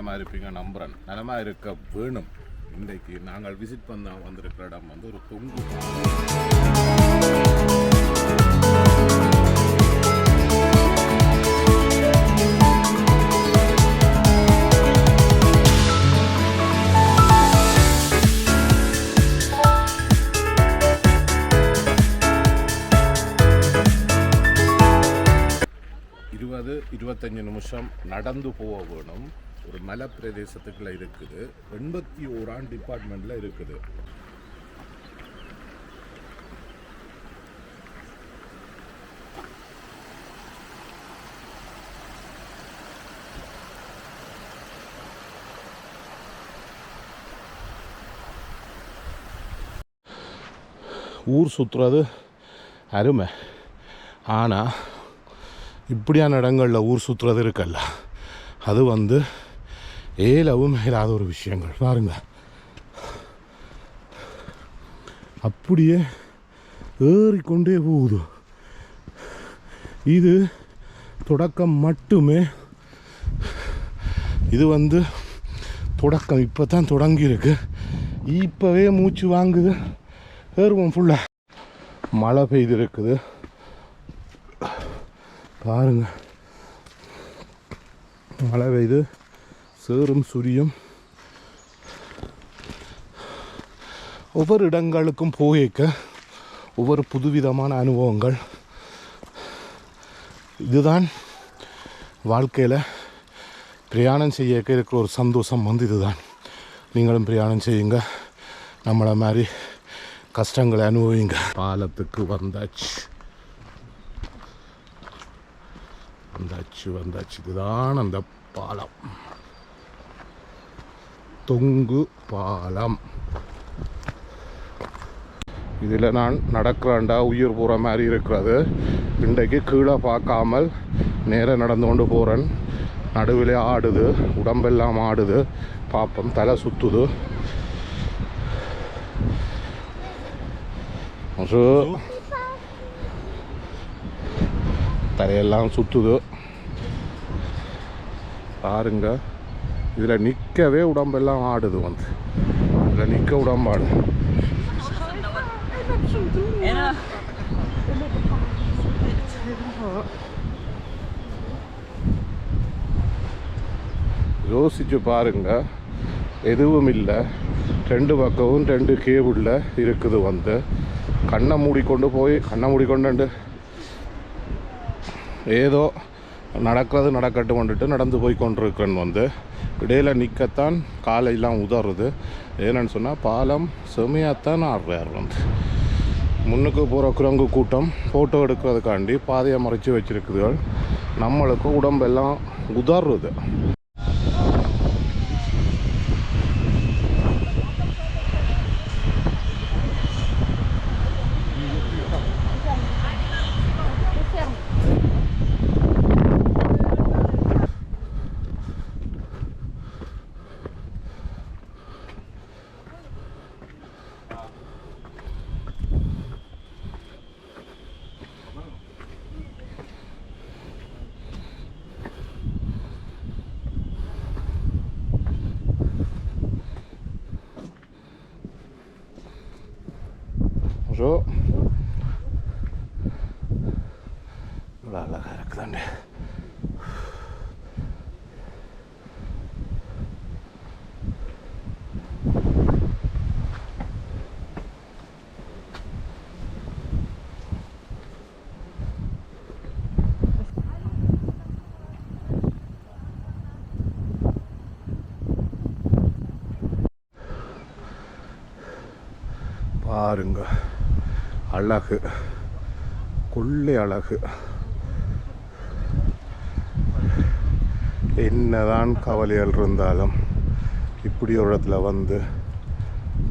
நலமாக இருப்பீங்க நம்புகிறேன் நலமாக இருக்க வேணும். இன்றைக்கு நாங்கள் விசிட் பண்ண வந்திருக்கிற இடம் வந்து ஒரு தொங்கு இருபது இருபத்தஞ்சு நிமிஷம் நடந்து போக வேணும். ஒரு மலை பிரதேசத்துக்குள்ள இருக்குது. எண்பத்தி ஓராம் டிபார்ட்மெண்ட்ல இருக்குது. ஊர் சுற்றுறது அருமை. ஆனால் இப்படியான இடங்களில் ஊர் சுற்றுறது இருக்கல்ல. அது வந்து ஏலவும் இல்லாத ஒரு விஷயங்கள். பாருங்க. அப்படியே ஏறிக்கொண்டே போகுது. இது தொடக்கம் மட்டுமே. இது வந்து தொடக்கம். இப்போ தான் தொடங்கியிருக்கு. இப்போவே மூச்சு வாங்குது. ஏறுவோம் ஃபுல்லாக மழை பெய்து இருக்குது பாருங்க. மழை பெய்து சேறும் சுரியும். ஒவ்வொரு இடங்களுக்கும் போயிக்க ஒவ்வொரு புதுவிதமான அனுபவங்கள். இதுதான் வாழ்க்கையில் பிரயாணம் செய்ய இருக்கிற ஒரு சந்தோஷம் வந்து இதுதான். நீங்களும் பிரயாணம் செய்யுங்க. நம்மளை மாதிரி கஷ்டங்களை அனுபவிங்க. பாலத்துக்கு வந்தாச்சு. வந்தாச்சு வந்தாச்சு. இதுதான் அந்த பாலம். தொங்கு பாலம். இதில் நான் நடக்கிறாண்டா உயிர் போகிற மாதிரி இருக்கிறது. இன்றைக்கு கீழே பார்க்காமல் நேராக நடந்து கொண்டு போகிறேன் நடுவில் ஆடுது உடம்பெல்லாம் ஆடுது. பாப்பம் தலை சுற்றுது ஒரு தலையெல்லாம் சுற்றுது பாருங்கள் இதில் நிற்கவே உடம்பெல்லாம் ஆடுது வந்து. இதில் நிற்க உடம்பாடு. யோசிச்சு பாருங்க எதுவும் இல்லை ரெண்டு பக்கமும் ரெண்டு கேபிளில் இருக்குது வந்து. கண்ணை மூடிக்கொண்டு போய் கண்ணை மூடிக்கொண்டு ஏதோ நடக்கிறது நடக்கட்டும் கொண்டுட்டு நடந்து போய் கொண்டிருக்கேன் வந்து. இடையில் நிற்கத்தான் காலையெல்லாம் உதறுது. ஏன்னு சொன்னால் பாலம் செமையாகத்தான் ஆடுறார் வந்து முன்னுக்கு போகிற குரங்கு கூட்டம் ஃபோட்டோ எடுக்கிறதுக்காண்டி பாதையை மறைச்சி வச்சிருக்குதுகள். நம்மளுக்கு உடம்பெல்லாம் உதறுது. ஸோ இவ்வளோ அழகாக இருக்குதாண்டு. பாருங்க. அழகு கொள்ளை அழகு. என்னதான் கவலைகள் இருந்தாலும் இப்படி ஒரு இடத்துல வந்து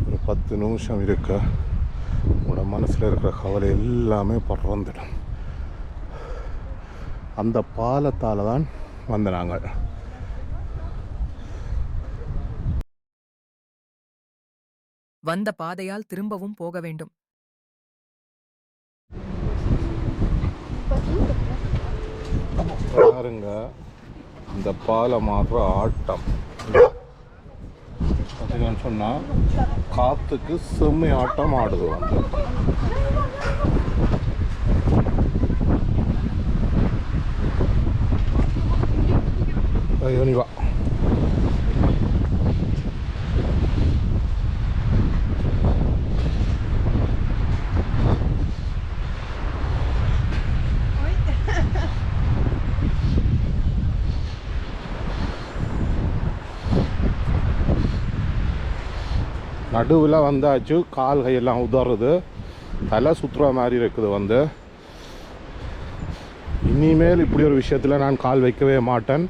ஒரு பத்து நிமிஷம் இருக்க உங்களோட மனசில் இருக்கிற கவலை எல்லாமே பறந்துடும். அந்த பாலத்தால் தான் வந்த நாங்கள் வந்த பாதையால் திரும்பவும் போக வேண்டும். பாருங்க இந்த பாலை மாற்ற ஆட்டம். பார்த்தீங்கன்னு சொன்னால் காற்றுக்கு செம்மை ஆட்டம் ஆடுது வந்து. ஐயோ நீ வா. நடுவில் வந்தாச்சு கால் கையெல்லாம் உதறுது. தலை சுற்றுற மாதிரி இருக்குது வந்து. இனிமேல் இப்படி ஒரு விஷயத்தில் நான் கால் வைக்கவே மாட்டேன்.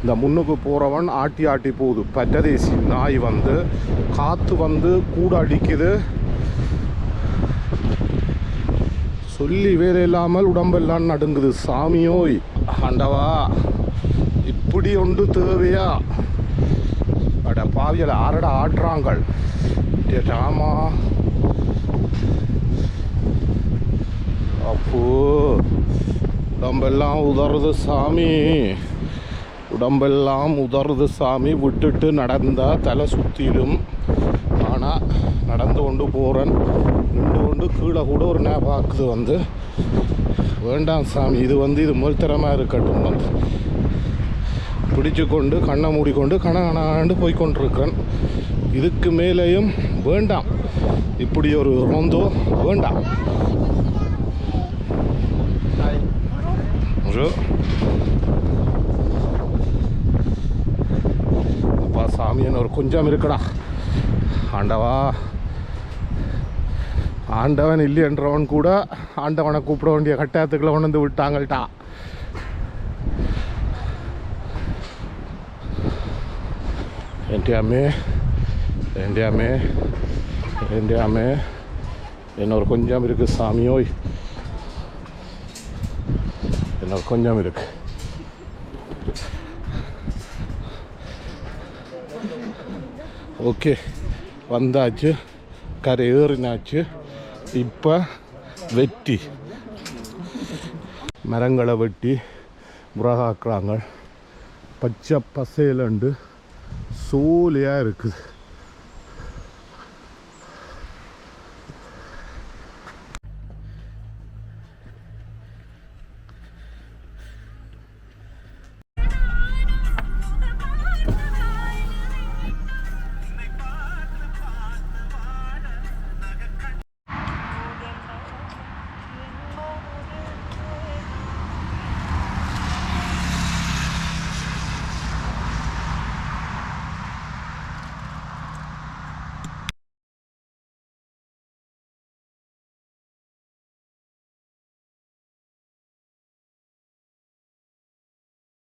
இந்த முன்னுக்கு போகிறவன் ஆட்டி ஆட்டி போகுது. பட்டதேசி நாய் வந்து காற்று வந்து கூட அடிக்குது. சொல்லி வேறு இல்லாமல் உடம்பெல்லாம் நடுங்குது. சாமியோய் ஆண்டவா இப்படி ஒன்று தேவையா? அட பாவியல ஆரட ஆட்டுறாங்கள் ராமா அப்போ உடம்பெல்லாம் உதறுது சாமி உடம்பெல்லாம் உதறுது சாமி விட்டுட்டு நடந்தால் தலை சுற்றிடும் ஆனால் நடந்து கொண்டு போகிறேன் நின்று கொண்டு கீழே கூட ஒரு நே ஆக்குது வந்து வேண்டாம் சாமி இது வந்து இது முழுத்தரமாக இருக்கட்டும் வந்து பிடிச்சு கொண்டு கண்ணை மூடிக்கொண்டு கண கணாண்டு போய்கொண்டிருக்கிறேன் இதுக்கு மேலேயும் வேண்டாம் இப்படி ஒரு ரோந்தோ வேண்டாம் ஒரு அப்பா சாமியன் ஒரு கொஞ்சம் இருக்குடா ஆண்டவா ஆண்டவன் இல்லைன்றவன் கூட ஆண்டவனை கூப்பிட வேண்டிய கட்டாயத்துக்குள்ள கொண்டு வந்து விட்டாங்கள்டா എൻ്റെ അമ്മേ എൻ്റെ അമ്മേ എൻ്റെ അമ്മേ എന്നോട് கொஞ்சம் இருக்கு சாமியோய் என்னோட கொஞ்சம் இருக்கு ஓகே வந்தாச்சு கரை ஏறினாச்சு இப்போ வெட்டி மரங்களை வெட்டி முறகாக்குறாங்க பச்சை பசையிலண்டு சோலையாக இருக்குது